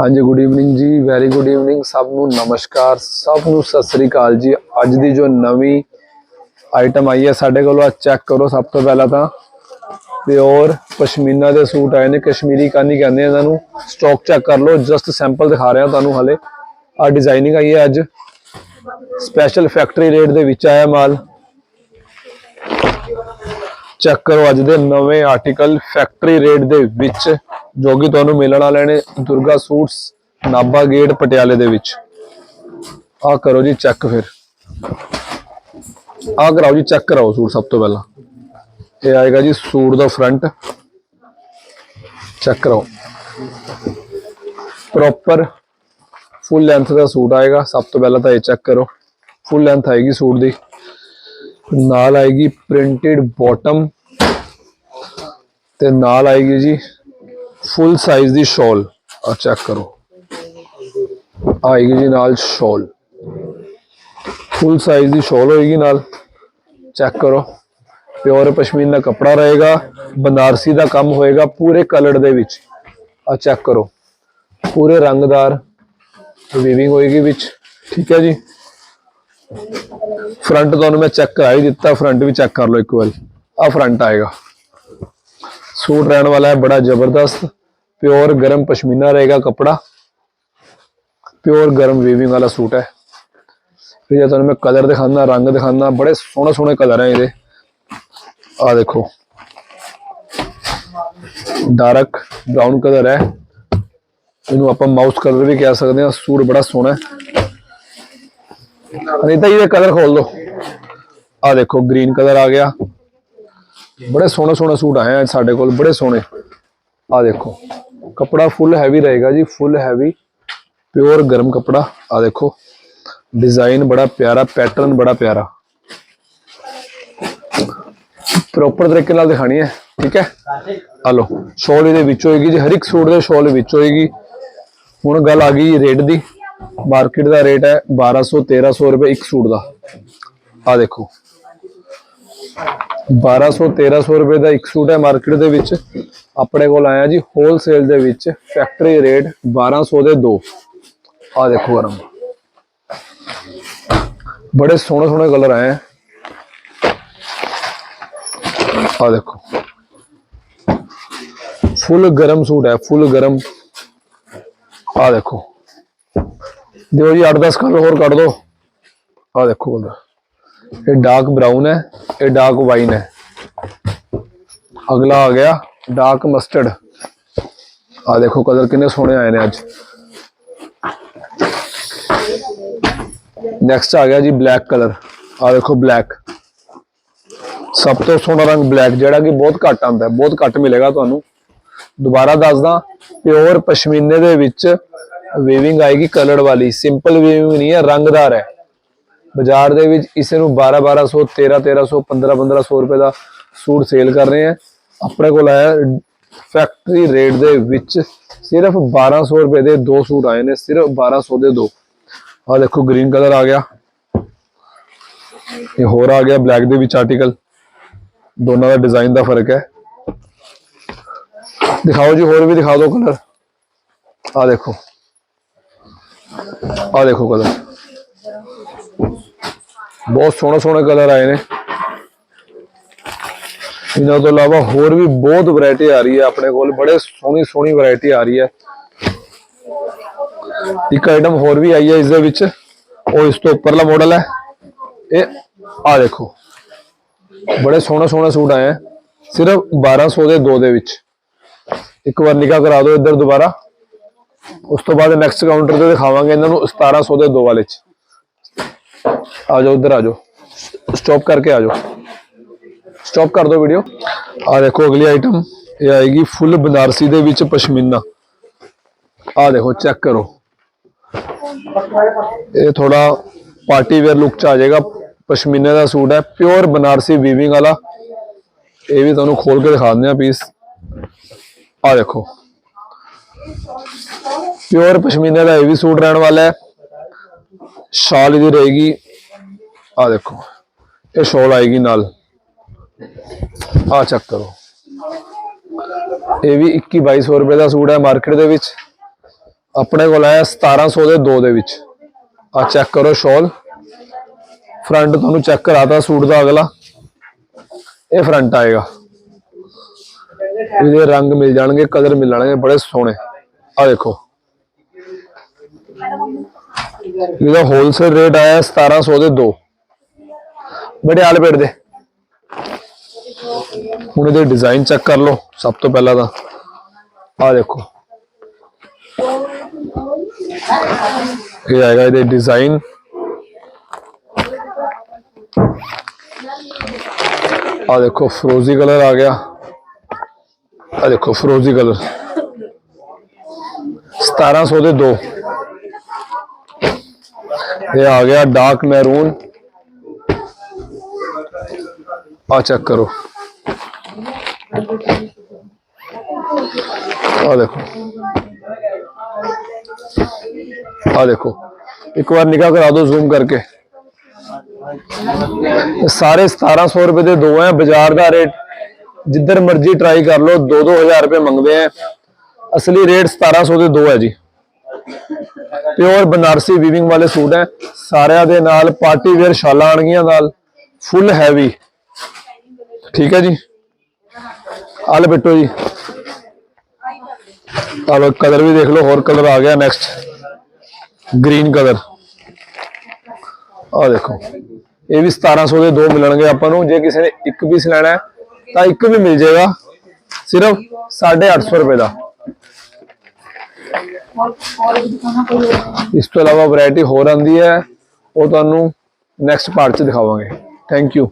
ਹਾਂਜੀ good evening ਜੀ very good evening ਸਭ ਨੂੰ, ਨਮਸਕਾਰ। ਸਭ ਨੂੰ ਸਤਿ ਸ੍ਰੀ ਅਕਾਲ ਜੀ। ਅੱਜ ਦੀ ਜੋ ਨਵੀਂ ਆਈਟਮ ਆਈ ਹੈ, ਸਾਡੇ ਕੋਲ ਆ ਚੈੱਕ ਕਰੋ ਸਭ ਤੋਂ ਪਹਿਲਾਂ ਤਾਂ। ਪਿਓਰ ਪਸ਼ਮੀਨਾ ਦੇ ਸੂਟ ਆਏ ਨੇ, ਕਸ਼ਮੀਰੀ ਕਾਨੀ ਕਹਿੰਦੇ ਇਹਨਾਂ ਨੂੰ। ਸਟਾਕ ਚੈੱਕ ਕਰ ਲਓ ਜਸਟ ਸੈਂਪਲ ਦਿਖਾ ਰਿਹਾ ਤੁਹਾਨੂੰ ਹਲੇ। ਆ ਡਿਜ਼ਾਈਨਿੰਗ ਆਈ ਹੈ ਅੱਜ। ਸਪੈਸ਼ਲ ਫੈਕਟਰੀ ਰੇਟ ਦੇ ਵਿੱਚ ਆਇਆ ਮਾਲ। ਚੈੱਕ ਕਰੋ ਅੱਜ ਦੇ ਨਵੇਂ ਆਰਟੀਕਲ ਫੈਕਟਰੀ ਰੇਟ ਦੇ ਵਿੱਚ, ਜੋ ਕਿ ਤੁਹਾਨੂੰ ਮਿਲਣ ਵਾਲੇ ਨੇ ਦੁਰਗਾ ਸੂਟਸ ਨਾਬਾ ਗੇਟ ਪਟਿਆਲੇ ਦੇ ਵਿੱਚ। ਆ ਕਰੋ ਜੀ ਚੈੱਕ ਫਿਰ। ਆ ਕਰਾਓ ਜੀ ਚੈੱਕ ਕਰਾਓ ਸੂਟ ਸਭ ਤੋਂ ਪਹਿਲਾਂ। ਇਹ ਆਏਗਾ ਜੀ ਸੂਟ ਦਾ ਫਰੰਟ ਚੈੱਕ ਕਰਾਓ। ਪ੍ਰੋਪਰ ਫੁੱਲ ਲੈਂਥ ਦਾ ਸੂਟ ਆਏਗਾ। ਸਭ ਤੋਂ ਪਹਿਲਾਂ ਤਾਂ ਇਹ ਚੈੱਕ ਕਰੋ। ਫੁੱਲ ਲੈਂਥ ਆਏਗੀ ਸੂਟ ਦੀ। ਨਾਲ ਆਏਗੀ ਪ੍ਰਿੰਟਡ ਬਾਟਮ ਤੇ ਨਾਲ ਆਏਗੀ ਜੀ ਫੁੱਲ ਸਾਈਜ਼ ਦੀ ਸ਼ਾਲ ਆ ਚੈੱਕ ਕਰੋ। ਆਏਗੀ ਜੀ ਨਾਲ ਸ਼ਾਲ ਫੁੱਲ ਸਾਈਜ਼ ਦੀ ਸ਼ਾਲ ਹੋਏਗੀ ਨਾਲ। ਚੈੱਕ ਕਰੋ। ਪਿਓਰ ਪਸ਼ਮੀਨਾ ਕਪੜਾ ਰਹੇਗਾ। ਬਨਾਰਸੀ ਦਾ ਕੰਮ ਹੋਏਗਾ ਪੂਰੇ ਕਲਰ ਦੇ ਵਿੱਚ। ਆ ਚੈੱਕ ਕਰੋ। ਪੂਰੇ ਰੰਗਦਾਰ। ਵੀਵਿੰਗ ਹੋਏਗੀ ਵਿੱਚ। ਠੀਕ ਹੈ ਜੀ। ਫਰੰਟ ਤੁਹਾਨੂੰ ਮੈਂ ਚੈੱਕ ਕਰਾ ਹੀ ਦਿੱਤਾ ਫਰੰਟ ਵੀ ਚੈੱਕ ਕਰ ਲਓ ਇੱਕ ਵਾਰੀ। ਆ ਫਰੰਟ ਆਏਗਾ। ਸੂਟ ਰਹਿਣ ਵਾਲਾ ਹੈ, ਬੜਾ ਜ਼ਬਰਦਸਤ। ਪਿਓਰ ਗਰਮ ਪਸ਼ਮੀਨਾ ਰਹੇਗਾ ਕਪੜਾ। ਪਿਓਰ ਗਰਮ ਵੇਵਿੰਗ ਵਾਲਾ ਸੂਟ ਹੈ। ਫਿਰ ਤੁਹਾਨੂੰ ਮੈਂ ਕਲਰ ਦਿਖਾਣਾ ਰੰਗ ਦਿਖਾਣਾ ਬੜੇ ਸੋਹਣੇ ਸੋਹਣੇ ਕਲਰ ਹੈ ਇਹਦੇ। ਆ ਦੇਖੋ। ਡਾਰਕ ਬ੍ਰਾਊਨ ਕਲਰ ਹੈ। ਇਹਨੂੰ ਆਪਾਂ ਮਾਊਸ ਕਲਰ ਵੀ ਕਹਿ ਸਕਦੇ ਹਾਂ। ਸੂਟ ਬੜਾ ਸੋਹਣਾ ਹੈ। ਅਨੀਤਾ ਜੀ ਇਹ ਕਲਰ ਖੋਲ ਦੋ। ਆ ਦੇਖੋ ਗ੍ਰੀਨ ਕਲਰ ਆ ਗਿਆ। ਬੜੇ ਸੋਹਣੇ ਸੋਹਣੇ ਸੂਟ ਆਏ ਆ ਸਾਡੇ ਕੋਲ, ਬੜੇ ਸੋਹਣੇ। ਆ ਦੇਖੋ, ਕਪੜਾ ਫੁੱਲ ਹੈਵੀ ਰਹੇਗਾ ਜੀ ਫੁੱਲ ਹੈਵੀ ਪਿਓਰ ਗਰਮ ਕਪੜਾ। ਆ ਦੇਖੋ ਡਿਜ਼ਾਈਨ ਬੜਾ ਪਿਆਰਾ ਪੈਟਰਨ ਬੜਾ ਪਿਆਰਾ। ਪ੍ਰੋਪਰ ਤਰੀਕੇ ਨਾਲ ਦਿਖਾਣੀ ਹੈ, ਠੀਕ ਹੈ? ਆ ਲੋ ਸ਼ੋਲ ਇਹਦੇ ਵਿੱਚ ਹੋਏਗੀ ਜੀ, ਹਰ ਇੱਕ ਸੂਟ ਦੇ ਸ਼ੋਲ ਵਿੱਚ ਹੋਏਗੀ। ਹੁਣ ਗੱਲ ਆ ਗਈ ਰੇਟ ਦੀ। ਮਾਰਕੀਟ ਦਾ ਰੇਟ ਹੈ 1200 1300 ਰੁਪਏ ਇੱਕ ਸੂਟ ਦਾ। ਆ ਦੇਖੋ। 1200 1300 ਰੁਪਏ ਦਾ ਇੱਕ ਸੂਟ ਹੈ ਮਾਰਕੀਟ ਦੇ ਵਿੱਚ। ਆਪਣੇ ਕੋਲ ਆਇਆ ਜੀ ਹੋਲਸੇਲ ਦੇ ਵਿੱਚ ਫੈਕਟਰੀ ਰੇਟ 1200 ਦੇ ਦੋ। ਆ ਦੇਖੋ ਗਰਮ। ਬੜੇ ਸੋਹਣੇ ਸੋਹਣੇ ਕਲਰ ਆਏ ਆ। ਦੇਖੋ। ਫੁੱਲ ਗਰਮ ਸੂਟ ਹੈ, ਫੁੱਲ ਗਰਮ। ਆ ਦੇਖੋ। ਦਿਓ ਜੀ 8-10 ਕਲਰ ਹੋਰ ਕੱਢ ਦੋ। ਆ ਦੇਖੋ ਕਲਰ ਇਹ ਡਾਰਕ ਬਰਾਊਨ ਹੈ, ਇਹ ਡਾਰਕ ਵਾਈਨ ਹੈ। ਅਗਲਾ ਆ ਗਿਆ ਡਾਰਕ ਮਸਟਰਡ ਆ ਦੇਖੋ ਕਲਰ ਕਿੰਨੇ ਸੋਹਣੇ ਆਏ ਨੇ ਅੱਜ। ਨੈਕਸਟ ਆ ਗਿਆ ਜੀ ਬਲੈਕ ਕਲਰ ਆ ਦੇਖੋ ਬਲੈਕ ਸਭ ਤੋਂ ਸੋਹਣਾ ਰੰਗ ਬਲੈਕ ਜਿਹੜਾ ਕਿ ਬਹੁਤ ਘੱਟ ਆਉਂਦਾ ਹੈ, ਬਹੁਤ ਘੱਟ ਮਿਲੇਗਾ ਤੁਹਾਨੂੰ। ਦੁਬਾਰਾ ਦੱਸਦਾ ਪਿਓਰ ਪਸ਼ਮੀਨੇ ਦੇ ਵਿੱਚ ਵੀਵਿੰਗ ਆਏਗੀ ਕਲਰ ਵਾਲੀ ਸਿੰਪਲ ਵੇਵਿੰਗ ਨਹੀਂ ਹੈ, ਰੰਗਦਾਰ ਹੈ। ਬਾਜ਼ਾਰ ਦੇ ਵਿੱਚ ਇਸੇ ਨੂੰ 12 1200 13 1300 15 1500 ਰੁਪਏ ਦਾ ਸੂਟ ਸੇਲ ਕਰ ਰਹੇ ਆ ਆਪਣੇ ਕੋਲ ਆਇਆ ਫੈਕਟਰੀ ਰੇਟ ਦੇ ਵਿੱਚ ਸਿਰਫ 1200 ਰੁਪਏ ਦੇ ਦੋ ਸੂਟ ਆਏ ਨੇ, ਸਿਰਫ 1200 ਦੇ ਦੋ। ਆ ਦੇਖੋ ਗ੍ਰੀਨ ਕਲਰ ਆ ਗਿਆ। ਇਹ ਹੋਰ ਆ ਗਿਆ ਬਲੈਕ ਦੇ ਵਿੱਚ ਆਰਟੀਕਲ ਦੋਨਾਂ ਦਾ ਡਿਜ਼ਾਈਨ ਦਾ ਫ਼ਰਕ ਹੈ। ਦਿਖਾਓ ਜੀ, ਹੋਰ ਵੀ ਦਿਖਾ ਦਿਓ ਕਲਰ ਆ ਦੇਖੋ। ਆ ਦੇਖੋ ਕਲਰ। ਬਹੁਤ ਸੋਹਣੇ ਸੋਹਣੇ ਕਲਰ ਆਏ ਨੇ। ਇਹਨਾਂ ਤੋਂ ਇਲਾਵਾ ਹੋਰ ਵੀ ਬਹੁਤ ਵੈਰਾਈਟੀ ਆ ਰਹੀ ਹੈ ਆਪਣੇ ਕੋਲ। ਬੜੇ ਸੋਹਣੀ ਸੋਹਣੀ ਵੈਰਾਈਟੀ ਆ ਰਹੀ ਹੈ। ਇੱਕ ਆਈਟਮ ਹੋਰ ਵੀ ਆਈ ਹੈ ਇਸ ਦੇ ਵਿੱਚ। ਉਹ ਇਸ ਤੋਂ ਉੱਪਰਲਾ ਮਾਡਲ ਹੈ। ਇਹ ਆ ਦੇਖੋ। ਬੜੇ ਸੋਹਣੇ ਸੋਹਣੇ ਸੂਟ ਆਏ ਹੈ। ਸਿਰਫ 1200 ਦੇ ਦੋ ਦੇ ਵਿੱਚ। ਇੱਕ ਵਾਰ ਨਿਕਾ ਕਰਾ ਦਿਓ ਇੱਧਰ ਦੁਬਾਰਾ। ਉਸ ਤੋਂ ਬਾਅਦ ਨੈਕਸਟ ਕਾਊਂਟਰ ਤੇ ਦਿਖਾਵਾਂਗੇ ਇਹਨਾਂ ਨੂੰ 1700 ਦੇ ਦੋ ਵਾਲੇ ਚ। ਆ ਜਾਓ, ਇੱਧਰ ਆ ਜਾਓ। ਸਟਾਪ ਕਰਕੇ ਆ ਜਾਓ। ਸਟਾਪ ਕਰ ਦਿਓ ਵੀਡੀਓ ਆ ਦੇਖੋ, ਅਗਲੀ ਆਈਟਮ ਇਹ ਆਏਗੀ ਫੁੱਲ ਬਨਾਰਸੀ ਦੇ ਵਿੱਚ ਪਸ਼ਮੀਨਾ। ਆ ਦੇਖੋ ਚੈੱਕ ਕਰੋ। ਇਹ ਥੋੜਾ ਪਾਰਟੀ ਵੇਅਰ ਲੁੱਕ ਚ ਆ ਜਾਏਗਾ। ਪਸ਼ਮੀਨੇ ਦਾ ਸੂਟ ਹੈ ਪਿਓਰ ਬਨਾਰਸੀ ਵੀਵਿੰਗ ਵਾਲਾ। ਇਹ ਵੀ ਤੁਹਾਨੂੰ ਖੋਲ ਕੇ ਦਿਖਾ ਦਿੰਦੇ ਆ ਪੀਸ ਆ ਦੇਖੋ। ਪਿਓਰ ਪਸ਼ਮੀਨੇ ਦਾ ਇਹ ਵੀ ਸੂਟ ਰਹਿਣ ਵਾਲਾ ਹੈ। ਸ਼ਾਲ ਇਹਦੀ ਰਹੇਗੀ। ਆ ਦੇਖੋ, ਇਹ ਸ਼ਾਲ ਆਏਗੀ ਨਾਲ। ਆ ਚੈੱਕ ਕਰੋ। ਇਹ ਵੀ 21 2200 ਰੁਪਏ ਦਾ ਸੂਟ ਹੈ ਮਾਰਕੀਟ ਦੇ ਵਿੱਚ। ਆਪਣੇ ਕੋਲ ਆਇਆ 1700 ਦੇ ਦੋ ਦੇ ਵਿੱਚ। ਆ ਚੈੱਕ ਕਰੋ ਸ਼ਾਲ। ਫਰੰਟ ਤੁਹਾਨੂੰ ਚੈੱਕ ਕਰਾਤਾ ਸੂਟ ਦਾ ਅਗਲਾ। ਇਹ ਫਰੰਟ ਆਏਗਾ। ਇਹਦੇ ਰੰਗ ਮਿਲ ਜਾਣਗੇ ਕਲਰ ਮਿਲ ਜਾਣਗੇ, ਬੜੇ ਸੋਹਣੇ। ਆ ਦੇਖੋ। ਇਹਦਾ ਹੋਲਸੇਲ ਰੇਟ ਆਇਆ 1700 ਦੇ ਦੋ। ਬੜੇ ਆਲ ਦੇ। ਹੁਣ ਇਹਦੇ ਡਿਜ਼ਾਈਨ ਚੈੱਕ ਕਰ ਲਓ, ਸਭ ਤੋਂ ਪਹਿਲਾਂ ਤਾਂ। ਆ ਦੇਖੋ। ਇਹ ਆਏਗਾ ਇਹਦੇ ਡਿਜ਼ਾਈਨ ਆ ਦੇਖੋ ਫਰੋਜ਼ੀ ਕਲਰ ਆ ਗਿਆ। ਆ ਦੇਖੋ ਫਰੋਜ਼ੀ ਕਲਰ 1700 ਦੇ ਦੋ ਇਹ ਆ ਗਿਆ ਡਾਰਕ ਮੈਰੂਨ ਆ ਚੈੱਕ ਕਰੋ ਆ ਦੇਖੋ ਆ ਦੇਖੋ ਇੱਕ ਵਾਰ ਨਿਗਾਹ ਕਰਾ ਦਿਓ ਜ਼ੂਮ ਕਰਕੇ ਇਹ ਸਾਰੇ 1700 ਰੁਪਏ ਦੇ ਦੋ ਹੈ ਬਾਜ਼ਾਰ ਦਾ ਰੇਟ ਜਿੱਧਰ ਮਰਜ਼ੀ ਟਰਾਈ ਕਰ ਲਓ 2-2000 ਰੁਪਏ ਮੰਗਦੇ ਆ ਅਸਲੀ ਰੇਟ 1700 ਦੇ ਦੋ ਹੈ ਜੀ। ਪਿਓਰ ਬਨਾਰਸੀ ਵੀਵਿੰਗ ਵਾਲੇ ਸੂਟ ਹੈ। ਸਾਰਿਆਂ ਦੇ ਨਾਲ ਪਾਰਟੀ ਵੇਅਰ ਸ਼ਾਲਾਂ ਆਣਗੀਆਂ ਨਾਲ ਫੁੱਲ ਹੈਵੀ ਠੀਕ ਹੈ ਜੀ? ਆਲੇ ਬਿੱਟੋ ਜੀ। ਆਲੋ ਕਲਰ ਵੀ ਦੇਖ ਲਓ, ਹੋਰ ਕਲਰ ਆ ਗਿਆ ਨੈਕਸਟ ਗ੍ਰੀਨ ਕਲਰ ਆ ਦੇਖੋ, ਇਹ ਵੀ 1700 ਦੇ ਦੋ ਮਿਲਣਗੇ ਆਪਾਂ ਨੂੰ। ਜੇ ਕਿਸੇ ਨੇ ਇੱਕ ਪੀਸ ਲੈਣਾ ਤਾਂ ਇੱਕ ਵੀ ਮਿਲ ਜਾਏਗਾ। ਸਿਰਫ 850 ਰੁਪਏ ਦਾ। ਇਸ ਤੋਂ ਇਲਾਵਾ ਵੈਰਾਈਟੀ ਹੋਰ ਆਂਦੀ ਹੈ, ਉਹ ਤੁਹਾਨੂੰ ਨੈਕਸਟ ਪਾਰਟ 'ਚ ਦਿਖਾਵਾਂਗੇ। Thank you